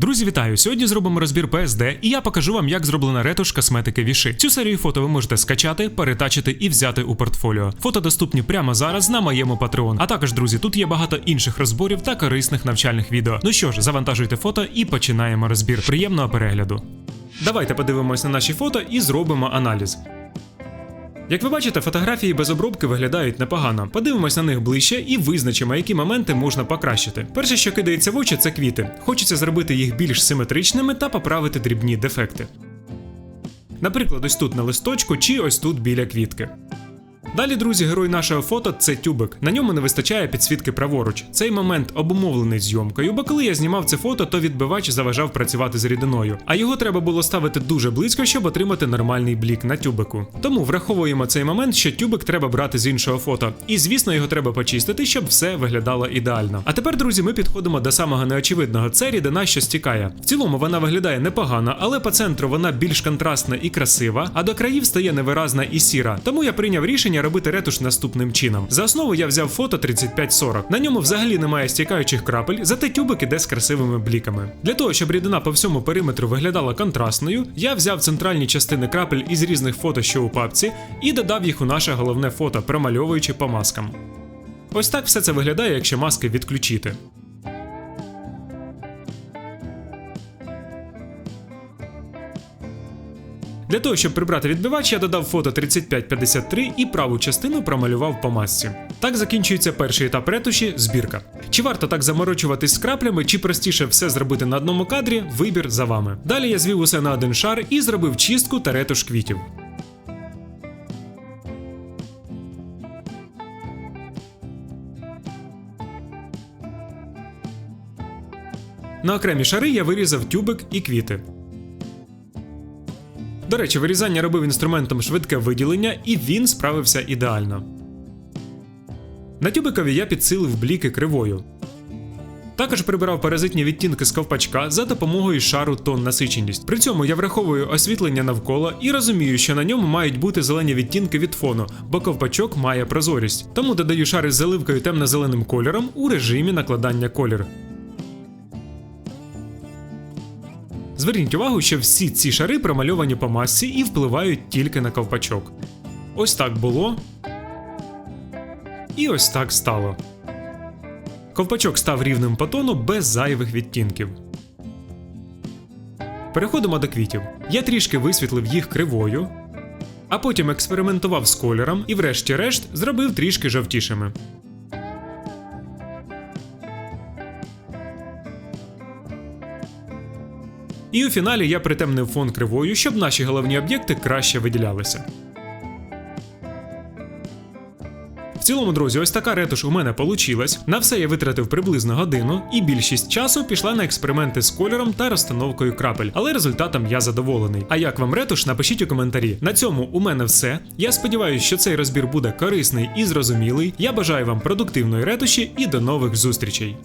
Друзі, вітаю! Сьогодні зробимо розбір PSD, і я покажу вам, як зроблена ретуш косметики Віши. Цю серію фото ви можете скачати, перетачити і взяти у портфоліо. Фото доступні прямо зараз на моєму Patreon. А також, друзі, тут є багато інших розборів та корисних навчальних відео. Ну що ж, завантажуйте фото і починаємо розбір. Приємного перегляду. Давайте подивимось на наші фото і зробимо аналіз. Як ви бачите, фотографії без обробки виглядають непогано. Подивимось на них ближче і визначимо, які моменти можна покращити. Перше, що кидається в очі, це квіти. Хочеться зробити їх більш симетричними та поправити дрібні дефекти. Наприклад, ось тут на листочку чи ось тут біля квітки. Далі, друзі, герой нашого фото це тюбик. На ньому не вистачає підсвітки праворуч. Цей момент обумовлений зйомкою, бо коли я знімав це фото, то відбивач заважав працювати з рідиною, а його треба було ставити дуже близько, щоб отримати нормальний блік на тюбику. Тому враховуємо цей момент, що тюбик треба брати з іншого фото. І звісно, його треба почистити, щоб все виглядало ідеально. А тепер, друзі, ми підходимо до самого неочевидного. Це рідина, що стікає. В цілому вона виглядає непогано, але по центру вона більш контрастна і красива, а до країв стає невиразна і сіра. Тому я прийняв рішення робити ретуш наступним чином. За основу я взяв фото 3540. На ньому взагалі немає стікаючих крапель, зате тюбик іде з красивими бліками. Для того, щоб рідина по всьому периметру виглядала контрастною, я взяв центральні частини крапель із різних фото, що у папці, і додав їх у наше головне фото, промальовуючи по маскам. Ось так все це виглядає, якщо маски відключити. Для того, щоб прибрати відбивач, я додав фото 3553 і праву частину промалював по масці. Так закінчується перший етап ретуші збірка. Чи варто так заморочуватись з краплями, чи простіше все зробити на одному кадрі, вибір за вами. Далі я звів усе на один шар і зробив чистку та ретуш квітів. На окремі шари я вирізав тюбик і квіти. До речі, вирізання робив інструментом швидке виділення, і він справився ідеально. На тюбикові я підсилив бліки кривою. Також прибирав паразитні відтінки з ковпачка за допомогою шару тон насиченість. При цьому я враховую освітлення навколо і розумію, що на ньому мають бути зелені відтінки від фону, бо ковпачок має прозорість. Тому додаю шари з заливкою темно-зеленим кольором у режимі накладання колір. Зверніть увагу, що всі ці шари промальовані по масці і впливають тільки на ковпачок. Ось так було. І ось так стало. Ковпачок став рівним по тону без зайвих відтінків. Переходимо до квітів. Я трішки висвітлив їх кривою, а потім експериментував з кольором і, врешті-решт, зробив трішки жовтішими. І у фіналі я притемнив фон кривою, щоб наші головні об'єкти краще виділялися. В цілому, друзі, ось така ретуш у мене получилась. На все я витратив приблизно годину, і більшість часу пішла на експерименти з кольором та розстановкою крапель, але результатом я задоволений. А як вам ретуш, напишіть у коментарі. На цьому у мене все. Я сподіваюся, що цей розбір буде корисний і зрозумілий. Я бажаю вам продуктивної ретуші і до нових зустрічей.